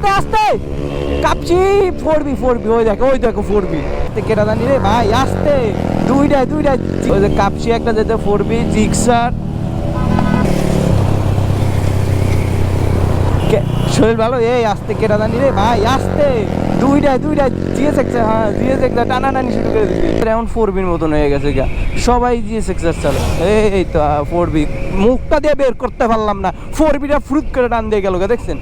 আস্তে আস্তে। কাপছি, ফোরবি ফোরবি, ওই দেখো ওই দেখো, ফোরবি। কেটা জানি রে ভাই, আস্তে। দুইটা দুইটা ওই যে কাপছি একটা যেতে, ফোরবি জিক্সার শরীর ভালো? এই, আস্তে, কেটা জানি রে ভাই, আস্তে। দুইটা দুইটা জিএস এক্সার হ্যাঁ জিএস এক্সার টানা, টানি শুরু করে দিচ্ছে এখন ফোর বির মতন হয়ে গেছে গা। সবাই জিএস এক্সার চালে। এই তো ফোর বি মুখটা দিয়ে বের করতে পারলাম না। ফোর বিটা ফ্রুট করে টান দিয়ে গেল গা, দেখছেন?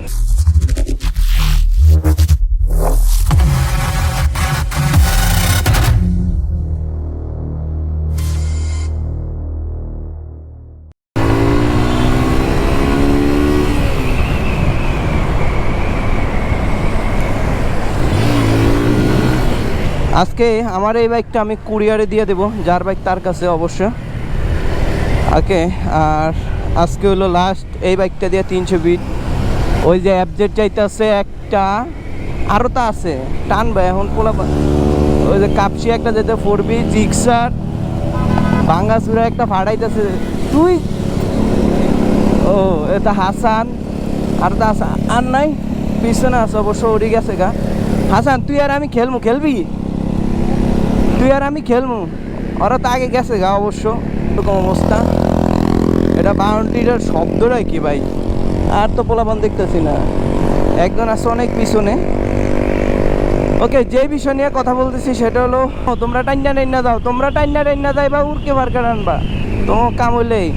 আজকে আমার এই বাইকটা আমি কুরিয়ারে দিয়ে দেবো, যার বাইক তার কাছে অবশ্য। ওকে, আর আজকে হলো লাস্ট এই বাইকটা দিয়ে তিনশো বিট ওই যে অ্যাবজেট চাইতেছে একটা আরও তা আছে, টানবে, এখন পোলা ওই যে কাপসি একটা যেতে ফোরবি জিক্সার ভাঙ্গাসুরা একটা ফাড়াইতেছে। তুই? ও, এটা হাসান, আর তা আর নাই, পিছনে আছে, অবশ্য উড়ে গেছে গা। হাসান, তুই আর আমি খেলব খেলবি? তুই আর আমি খেলব ওরা তো আগে গেছে গা অবশ্য, এরকম অবস্থা। এটা বাউন্ডারিটার শব্দটাই কি ভাই? আর তো পোলাপান দেখতেছি না। একজন আছে অনেক পিছনে। ওকে, যে বিষয় নিয়ে কথা বলতেছি সেটা হলো, তোমরা টাইনা টাইনা দাও, তোমরা টাইনা টাইনা যাই বা উড়কে বারকার আনবা তোমার কাম হইলেই।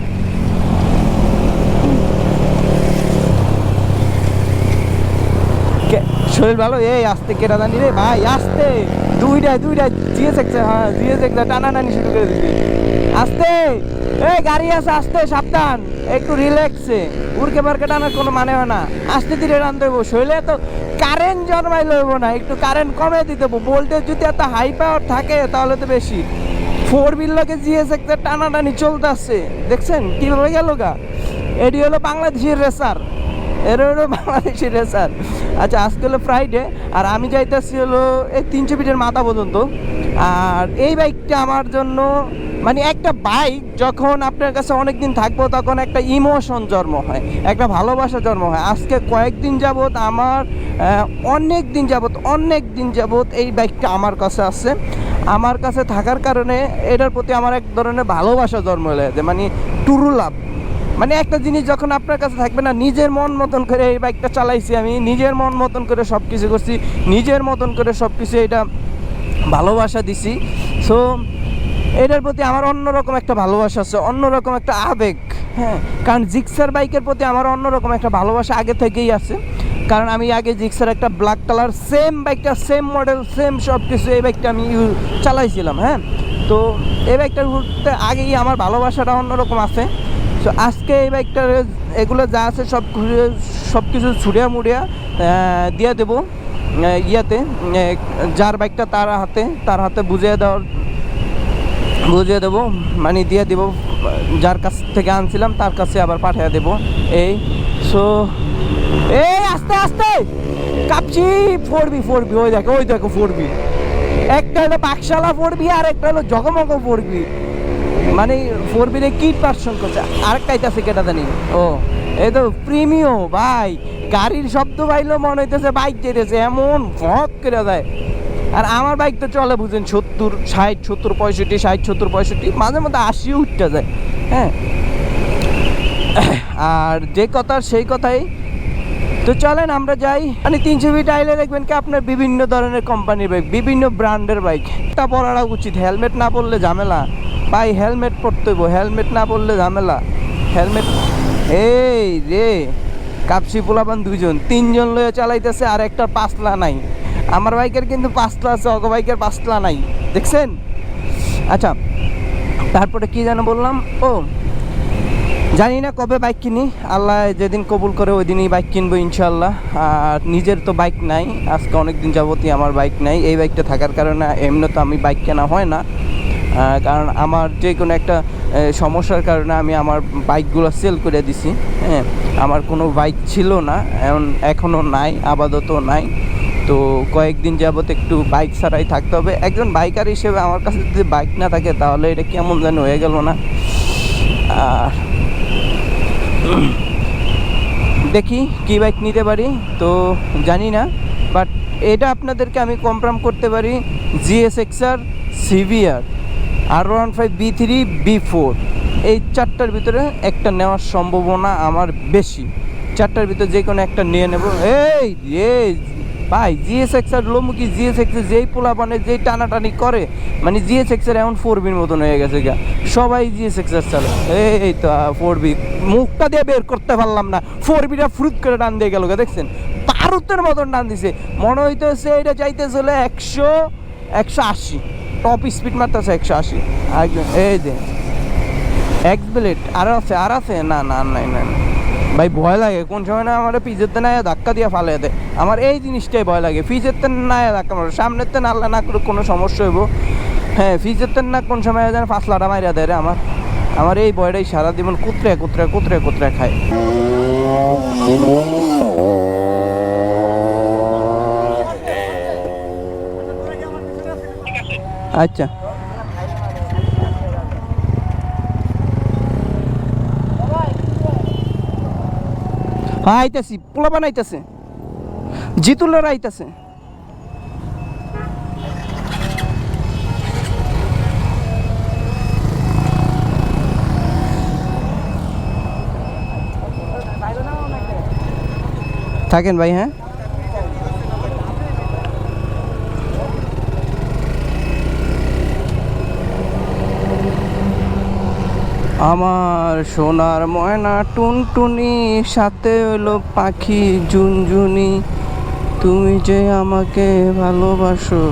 শরীর ভালো? এই আস্তে কেটা জানি রে ভাই, আস্তে। দুইটা দুইটা জিএস এক্সার হ্যাঁ জিএস এক্সার টানা টানি শুরু করে দিচ্ছে আস্তে! এই, গাড়ি আছে, আস্তে, সাবধান। একটু রিল্যাক্সে উড়কে পারকে টানার কোনো মানে হয় না। আস্তে ধীরে টানতে হইব শরীরে তো কারেন্ট জন্মাই লইব না। একটু কারেন্ট কমে দিতে হইব। ভোল্টেজ যদি এত হাই পাওয়ার থাকে, তাহলে তো বেশি। ফোর বিল্লকে জিএস এক্সার টানাটানি চলতে আসছে দেখছেন? কীভাবে গেল গা? এটি হলো বাংলাদেশের রেসার এর হলো বাংলাদেশের রেসার। আচ্ছা আজকে হলো ফ্রাইডে আর আমি যাইতেছি হলো এই তিনশো ফিটের মাথা পর্যন্ত। আর এই বাইকটা আমার জন্য মানে একটা বাইক যখন আপনার কাছে অনেক দিন থাকব, তখন একটা ইমোশন জন্ম হয়, একটা ভালোবাসা জন্ম হয়। আজকে কয়েকদিন যাবৎ আমার অনেক দিন যাবত অনেক দিন যাবৎ এই বাইকটা আমার কাছে আছে। আমার কাছে থাকার কারণে এটার প্রতি আমার এক ধরনের ভালোবাসা জন্ম হয়েছে মানে টুরু লাভ মানে একটা জিনিস যখন আপনার কাছে থাকবে না, নিজের মন মতন করে এই বাইকটা চালাইছি আমি, নিজের মন মতন করে সব কিছু করছি, নিজের মতন করে সব কিছু এটা ভালোবাসা দিছি। সো এটার প্রতি আমার অন্যরকম একটা ভালোবাসা আছে, অন্যরকম একটা আবেগ হ্যাঁ? কারণ জিক্সার বাইকের প্রতি আমার অন্যরকম একটা ভালোবাসা আগে থেকেই আছে। কারণ আমি আগে জিক্সার একটা ব্ল্যাক কালার সেম বাইকটা সেম মডেল সেম সব কিছু এই বাইকটা আমি চালাইছিলাম হ্যাঁ? তো এই বাইকটার আগেই আমার ভালোবাসাটা অন্যরকম আছে। তো আজকে এই বাইকটার এগুলো যা আছে সব সব কিছু ছুড়িয়া মুড়িয়া দিয়ে দেবো ইয়াতে যার বাইকটা তার হাতে তার হাতে বুঝিয়ে দেওয়ার, বুঝিয়ে দেবো মানে দিয়ে দেবো, যার কাছ থেকে আনছিলাম তার কাছে আবার পাঠিয়ে দেবো, এই সো এই, আস্তে আস্তে, কাপছি, ফোরবি ফোরবি, ওই দেখো ওই দেখো ফোরবি, একটা হলো পাকশালা ফোরবি আর একটা হলো জগমগ ফোরবি। মানে ফোর বিলে কিট পার্সন করছে। আরেকটা আছে কেটা জানি। ও, এই তো প্রিমিও, ভাই। গাড়ির শব্দ পাইলেও মনে হইতেছে বাইক যেতেছে, এমন ফক করে যায়। আর আমার বাইক তো চলে বুঝেন সত্তর, ষাট, সত্তর, পঁয়ষট্টি, ষাট, সত্তর, পঁয়ষট্টি, মাঝে মধ্যে আশিও উঠতে যায়। হ্যাঁ। আর যে কথা, সেই কথাই। তো চলেন আমরা যাই। মানে তিনশো ফিট আইলে দেখবেন কি আপনার বিভিন্ন ধরনের কোম্পানির বাইক বিভিন্ন ব্র্যান্ডের বাইক তা পরাটা উচিত হেলমেট না পরলে ঝামেলা। ভাই, হেলমেট পরতে হইব। হেলমেট না পরলে ঝামেলা। হেলমেট এই রে, কাপসি পোলাপান দুজন তিনজন লয়ে চালাইতেছে, আর একটা পাঁচলা নাই। আমার বাইকের কিন্তু পাঁচলা আছে, অগ বাইকের পাঁচলা নাই। দেখছেন? আচ্ছা তারপরে কি যেন বললাম? ও, জানি না কবে বাইক কিনি। আল্লাহ যেদিন কবুল করে ওই দিনই বাইক কিনবো ইনশাল্লাহ আর নিজের তো বাইক নাই। আজকে অনেক দিন যাবতই আমার বাইক নাই। এই বাইকটা থাকার কারণে এমনি তো আমি বাইক কেনা হয় না। কারণ আমার যে কোনো একটা সমস্যার কারণে আমি আমার বাইকগুলো সেল করে দিছি হ্যাঁ। আমার কোনো বাইক ছিল না, এখন, এখনও নাই, আপাতত নাই। তো কয়েকদিন যাবত একটু বাইক ছাড়াই থাকতে হবে। একজন বাইকার হিসেবে আমার কাছে যদি বাইক না থাকে, তাহলে এটা কেমন যেন হয়ে গেল না। আর দেখি কি বাইক নিতে পারি, তো জানি না। বাট এটা আপনাদেরকে আমি কনফার্ম করতে পারি GS XR CVR R one five B three B four এই চারটার ভিতরে একটা নেওয়ার সম্ভাবনা আমার বেশি। চারটার ভিতরে যে কোনো একটা নিয়ে নেব। এই এই, ভাই জিএস এক্সআর লোমুখী জিএস এক্সের যেই পোলা মানে যেই টানাটানি করে মানে জিএস এক্সের এমন ফোর বির মতন হয়ে গেছে গা। সবাই জিএস এক্সআর চালে। এই তো ফোর বি মুখটা দিয়ে বের করতে পারলাম না। ফোর বিটা ফ্রুট করে টান দিয়ে গেল দেখছেন? বারুতের মতন টান দিছে। মনে হইতেছে এটা চাইতে চলে একশো একশো আশি। টপ স্পিড মারতেছে একশো আশি। এই যে। এক্স ব্লেড আর আছে আর আছে? না না, নাই না। ভাই, ভয় লাগে। কোন সময় না আমার পিজেতে না ধাক্কা দিয়ে ফালে দেয়। আমার এই জিনিসটাই ভয় লাগে। ফিজেতে না ধাক্কা মারো। সামনেতে না আল্লাহ না করে কোনো সমস্যা হইব। হ্যাঁ ফিজেতে না কোন সময় যেন ফাঁসলাটা মারিয়া দেয় রে আমার। আমার এই ভয়টাই সারা জীবন কুতরে কুতরে কুতরে কুতরে খায়। আচ্ছা। হ্যাঁ আইতাছি। পোলা বানাইতেছে। জিতুলের আইতাছে। থাকেন ভাই হ্যাঁ? আমার সোনার ময়না টুনটুনি সাথে হলো পাখি ঝুনঝুনি। তুমি যে আমাকে ভালোবাসো।